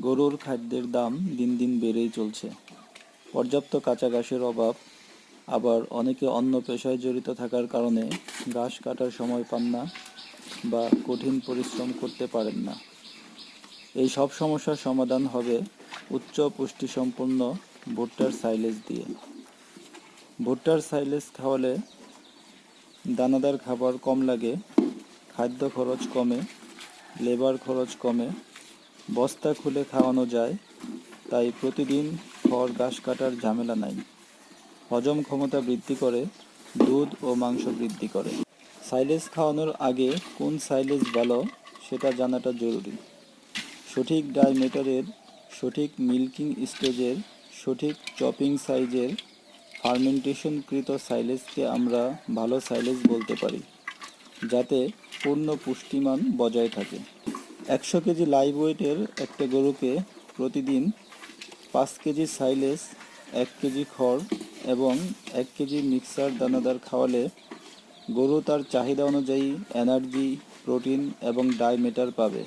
গরুর খাদ্যের দাম দিন দিন বেড়েই চলছে। পর্যাপ্ত কাঁচা ঘাসের অভাব, আবার অনেকে অন্য পেশায় জড়িত থাকার কারণে ঘাস কাটার সময় পান না বা কঠিন পরিশ্রম করতে পারেন না। এই সব সমস্যার সমাধান হবে উচ্চ পুষ্টিসম্পন্ন ভুট্টার সাইলেজ দিয়ে। ভুট্টার সাইলেজ খাওয়ালে দানাদার খাবার কম লাগে, খাদ্য খরচ কমে, লেবার খরচ কমে বস্তা খুলে খাওয়ানো যায়, তাই প্রতিদিন খড়, ঘাস কাটার ঝামেলা নাই। হজম ক্ষমতা বৃদ্ধি করে, দুধ ও মাংস বৃদ্ধি করে। সাইলেজ খাওয়ানোর আগে কোন সাইলেজ ভালো, সেটা জানাটা জরুরি। সঠিক ডায়মিটারের, সঠিক মিল্কিং স্টেজের, সঠিক চপিং সাইজের, ফার্মেন্টেশনকৃত সাইলেজকে আমরা ভালো সাইলেজ বলতে পারি, যাতে পূর্ণ পুষ্টিমান বজায় থাকে। একশো কেজি লাইভ ওয়েটের একটা গরুকে প্রতিদিন পাঁচ কেজি সাইলেজ এক কেজি খড় এবং এক কেজি মিক্সার দানাদার খাওয়ালে গরু তার চাহিদা অনুযায়ী এনার্জি, প্রোটিন এবং ডাইমেটার পাবে,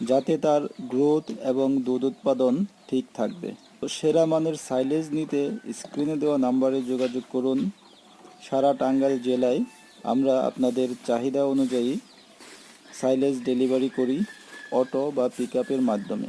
যাতে তার গ্রোথ এবং দুধ উৎপাদন ঠিক থাকবে। সেরা মানের সাইলেজ নিতে স্ক্রিনে দেওয়া নাম্বারে যোগাযোগ করুন। সারা টাঙ্গাইল জেলায় আমরা আপনাদের চাহিদা অনুযায়ী সাইলেজ ডেলিভারি করি অটো বা পিক আপের মাধ্যমে।